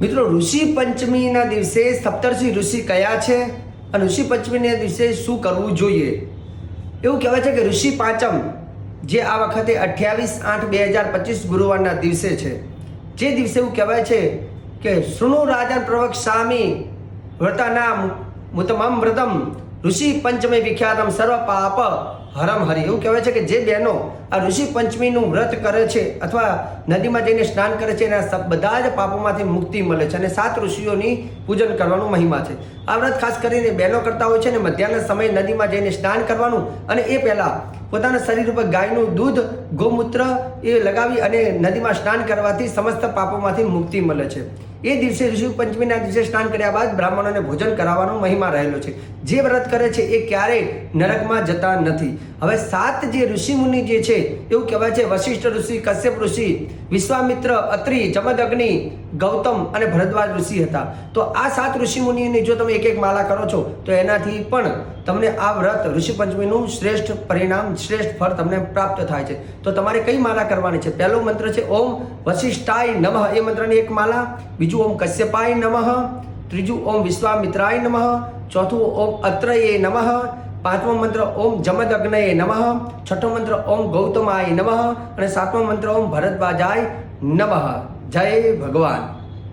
મિત્રો, ઋષિ પંચમીના દિવસે સપ્તર્ષિ ઋષિ કયા છે અને ઋષિ પંચમીના દિવસે શું કરવું જોઈએ? એવું કહેવાય છે કે ઋષિ પાંચમ, જે આ વખતે અઠ્યાવીસ આઠ બે હજાર પચીસ ગુરુવારના દિવસે છે. જે દિવસે એવું કહેવાય છે કે શૃણુ રાજન પ્રવક સ્વામી વ્રતાના મુતમમ વ્રતમ ઋષિ પંચમી વિખ્યાતમ સર્વ પાપ હરમ હરિ. એવું કહેવાય છે કે જે બહેનો આ ઋષિ પંચમીનું વ્રત કરે છે અથવા નદીમાં જઈને સ્નાન કરે છે, એના બધા જ પાપોમાંથી મુક્તિ મળે છે અને સાત ઋષિઓની પૂજન કરવાનું મહિમા છે. આ વ્રત ખાસ કરીને બહેનો કરતા હોય છે ને મધ્યાહન સમયે નદીમાં જઈને સ્નાન કરવાનું અને એ પહેલાં પોતાના શરીર ઉપર ગાયનું દૂધ, ગૌમૂત્ર એ લગાવી અને નદીમાં સ્નાન કરવાથી સમસ્ત પાપોમાંથી મુક્તિ મળે છે. એ દિવસે ઋષિ પંચમીના દિવસે સ્નાન કર્યા બાદ બ્રાહ્મણોને ભોજન કરાવવાનો મહિમા રહેલો છે. જે વ્રત કરે છે એ ક્યારેય નરકમાં જતા નથી. હવે સાત જે ઋષિ મુનિ જે છે, એવું કહેવાય છે વશિષ્ઠ ઋષિ, કશ્યપ ઋષિ, વિશ્વામિત્ર, અત્રિ, જમદગ્નિ, ગૌતમ અને ભરદ્વાજ ઋષિ હતા. તો આ સાત ઋષિ મુનિઓની જો તમે એક એક માલા કરો છો, તો એનાથી પણ તમને આ વ્રત ઋષિ પંચમીનું શ્રેષ્ઠ પરિણામ, શ્રેષ્ઠ ફળ તમને પ્રાપ્ત થાય છે. તો તમારે કઈ માલા કરવાની છે? પહેલો મંત્ર છે, ઓમ વશિષ્ઠાય નમઃ. એ મંત્રની એક માલા બીજું ઓમ કશ્યપાય નમઃ ત્રીજું ઓમ વિશ્વામિત્રાય નમઃ ચોથું ઓમ અત્રયે નમઃ પાંચમો મંત્ર ઓમ જમદગ્નયે નમઃ છઠ્ઠો મંત્ર ઓમ ગૌતમાય નમઃ અને સાતમો મંત્ર ઓમ ભરદ્વાજાય નમઃ જય ભગવાન